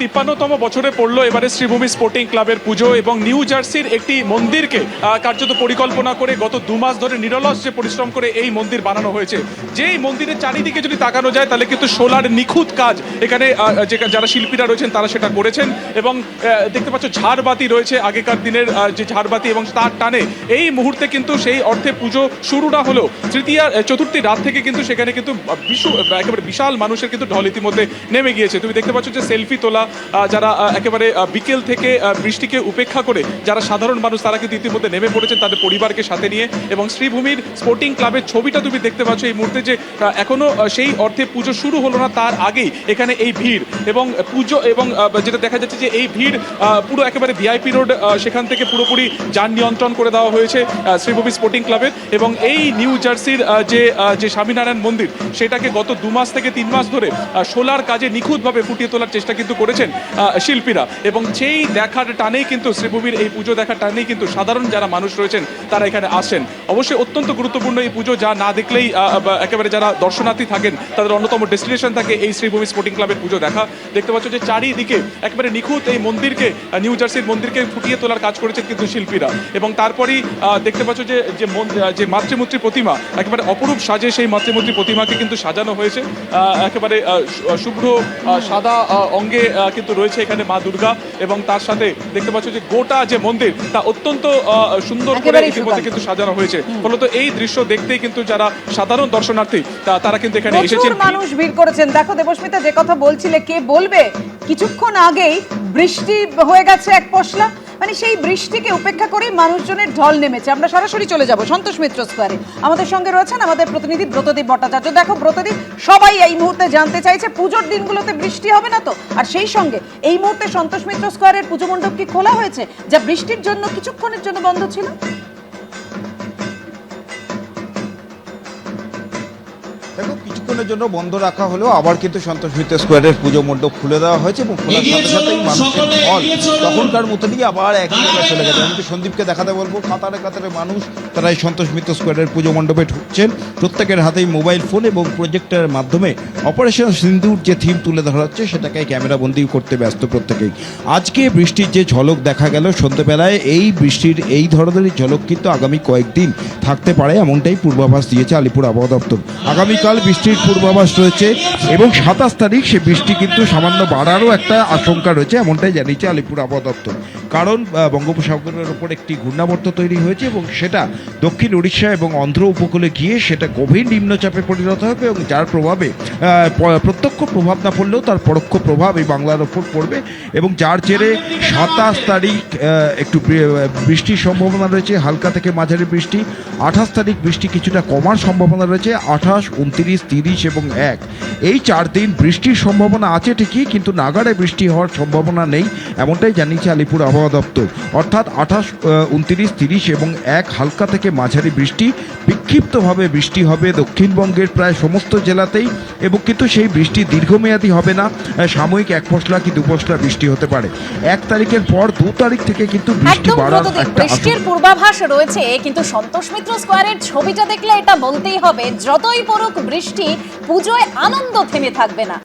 তিপ্পান্নতম বছরে পড়ল এবারে শ্রীভূমি স্পোর্টিং ক্লাবের পুজো এবং নিউ জার্সির একটি মন্দিরকে কার্যত পরিকল্পনা করে গত দু মাস ধরে নিরলস যে পরিশ্রম করে এই মন্দির বানানো হয়েছে। যেই মন্দিরের চারিদিকে যদি তাকানো যায়, তাহলে কিন্তু সোলার নিখুঁত কাজ এখানে যারা শিল্পীরা রয়েছেন, তারা সেটা করেছেন এবং দেখতে পাচ্ছ ঝাড়বাতি রয়েছে আগেকার দিনের যে ঝাড়বাতি এবং তার টানে। এই মুহূর্তে কিন্তু সেই অর্থে পুজো শুরু না হলেও তৃতীয়া চতুর্থী রাত থেকে কিন্তু সেখানে কিন্তু একেবারে বিশাল মানুষের কিন্তু ঢল ইতিমধ্যে নেমে গিয়েছে। তুমি দেখতে পাচ্ছ যে সেলফি তোলা যারা একেবারে বিকেল থেকে বৃষ্টিকে উপেক্ষা করে যারা সাধারণ মানুষ তারা কিন্তু ইতিমধ্যে নেমে পড়েছেন তাদের পরিবারকে সাথে নিয়ে। এবং শ্রীভূমির স্পোর্টিং ক্লাবের ছবিটা তুমি দেখতে পাচ্ছ এই মুহূর্তে যে আহ, এখনও সেই অর্থে পুজো শুরু হলো না তার আগেই এখানে এই ভিড়। এবং পুজো এবং যেটা দেখা যাচ্ছে যে এই ভিড় পুরো একেবারে ভিআইপি রোড সেখান থেকে পুরোপুরি যান নিয়ন্ত্রণ করে দেওয়া হয়েছে শ্রীভূমি স্পোর্টিং ক্লাবের এবং এই নিউ জার্সির যে যে স্বামীনারায়ণ মন্দির সেটাকে গত দু মাস থেকে তিন মাস ধরে সোলার কাজে নিখুঁতভাবে ফুটিয়ে তোলার চেষ্টা কিন্তু করেছেন শিল্পীরা। এবং সেই দেখার টানেই কিন্তু শ্রীভূমির এই পুজো দেখার টানেই কিন্তু সাধারণ যারা মানুষ রয়েছেন, তারা এখানে আসেন। অবশ্যই অত্যন্ত গুরুত্বপূর্ণ এই পুজো, যা না দেখলেই একেবারে যারা দর্শনার্থী থাকেন, তাদের অন্যতম ডেস্টিনেশন থাকে এই শ্রীভূমি স্পোর্টিং ক্লাবের পুজো দেখা। দেখতে পাচ্ছ যে চারিদিকে একেবারে নিখুঁত এই মন্দিরকে নিউ জার্সির মন্দিরকে ফুটিয়ে তোলার কাজ করেছেন কিন্তু শিল্পীরা। এবং তারপরেই দেখতে পাচ্ছ যে যে যে মাতৃমূর্তি প্রতিমা, একেবারে অপরূপ সাজে সেই মাতৃমূর্তি প্রতিমাকে কিন্তু সাজানো হয়েছে। একেবারে শুভ্র সাদা অঙ্গে কিন্তু রয়েছে এখানে মা দুর্গা এবং তার সাথে দেখতে পাচ্ছ যে গোটা যে মন্দির তা অত্যন্ত সুন্দর করে ইতিমধ্যে কিন্তু সাজানো হয়েছে। ফলত এই দৃশ্য দেখতেই কিন্তু যারা সাধারণ দর্শনার্থী তা- তারা কিন্তু এখানে এসেছেন। মানুষ ভিড় করেছেন। দেখো দেবস্মিতা যে কথা বলছিলে কে বলবে? কিছুক্ষণ আগেই বৃষ্টি হয়ে গেছে এক পশলা। মানে সেই বৃষ্টিকে উপেক্ষা করেই মানুষজনের ঢল নেমেছে। আমরা সরাসরি চলে যাব সন্তোষ মিত্র স্কোয়ারে। আমাদের সঙ্গে রয়েছেন আমাদের প্রতিনিধি ব্রতদীপ ভট্টাচার্য। দেখো ব্রতদীপ, সবাই এই মুহূর্তে জানতে চাইছে, পুজোর দিনগুলোতে বৃষ্টি হবে না তো? আর সেই সঙ্গে এই মুহূর্তে সন্তোষ মিত্র স্কোয়ারের পুজো মণ্ডপ কি খোলা হয়েছে, যা বৃষ্টির জন্য কিছুক্ষণের জন্য বন্ধ ছিল? দেখো কিছুক্ষণের জন্য বন্ধ রাখা হলেও আবার কিন্তু সন্তোষ মিত্র স্কোয়ারের পুজো মণ্ডপ খুলে দেওয়া হয়েছে এবং খোলার সাথে সাথেই মানুষের ফল তখনকার মতনই আবার জায়গায় চলে গেছে। আমি তো সন্দীপকে দেখাতে বলব কাতারে কাতারে মানুষ তারা এই সন্তোষ মিত্র স্কোয়ারের পুজো মণ্ডপে ঢুকছেন প্রত্যেকের হাতেই মোবাইল ফোন এবং প্রজেক্টরের মাধ্যমে অপারেশন সিন্দুর যে থিম তুলে ধরা হচ্ছে, সেটাকে ক্যামেরা বন্দি করতে ব্যস্ত প্রত্যেকেই। আজকে বৃষ্টির যে ঝলক দেখা গেল, সন্ধ্যেবেলায় এই বৃষ্টির এই ধরনেরই ঝলক কিন্তু আগামী কয়েকদিন থাকতে পারে, এমনটাই পূর্বাভাস দিয়েছে আলিপুর আবহাওয়া দপ্তর। আগামীকাল বৃষ্টির পূর্বাভাস রয়েছে এবং সাতাশ তারিখ সে বৃষ্টি কিন্তু সামান্য বাড়ারও একটা আশঙ্কা রয়েছে, এমনটাই জানিয়েছে আলিপুর আবহাওয়া দপ্তর। কারণ বঙ্গোপসাগরের ওপর একটি ঘূর্ণাবর্ত তৈরি হয়েছে এবং সেটা দক্ষিণ উড়িষ্যা এবং অন্ধ্র উপকূলে গিয়ে সেটা গভীর নিম্নচাপে পরিণত হবে এবং যার প্রভাবে প্রত্যক্ষ প্রভাব না পড়লেও তার পরোক্ষ প্রভাব এই বাংলার ওপর পড়বে এবং যার জেরে সাতাশ তারিখ একটু বৃষ্টির সম্ভাবনা রয়েছে, হালকা থেকে মাঝারি বৃষ্টি, আঠাশ তারিখ বৃষ্টি কিছুটা কমার সম্ভাবনা রয়েছে, আঠাশ, উনত্রিশ, তিরিশ এবং এক। এই চার দিন বৃষ্টির সম্ভাবনা আছে ঠিকই, কিন্তু নাগাড়ে বৃষ্টি হওয়ার সম্ভাবনা নেই, এমনটাই জানিয়েছে আলিপুর আবহাওয়া দপ্তর। অর্থাৎ আঠাশ উনত্রিশ, তিরিশ এবং এক হালকা থেকে মাঝারি বৃষ্টি বিক্ষিপ্তভাবে বৃষ্টি হবে। দক্ষিণবঙ্গের প্রায় সমস্ত জেলাতেই এবং কিন্তু সেই বৃষ্টি দীর্ঘমেয়াদী হবে না। সাময়িক এক ফসলা কি দু পশলা বৃষ্টি হতে পারে। এক তারিখের পর দু তারিখ থেকে কিন্তু বৃষ্টি বাড়ার একটা বৃষ্টির পূর্বাভাস রয়েছে কিন্তু সন্তোষ মিত্র স্কোয়ারের ছবিটা দেখলে এটা বলতেই হবে যতই পড়ুক বৃষ্টি পুজোয় আনন্দ থেমে থাকবে না।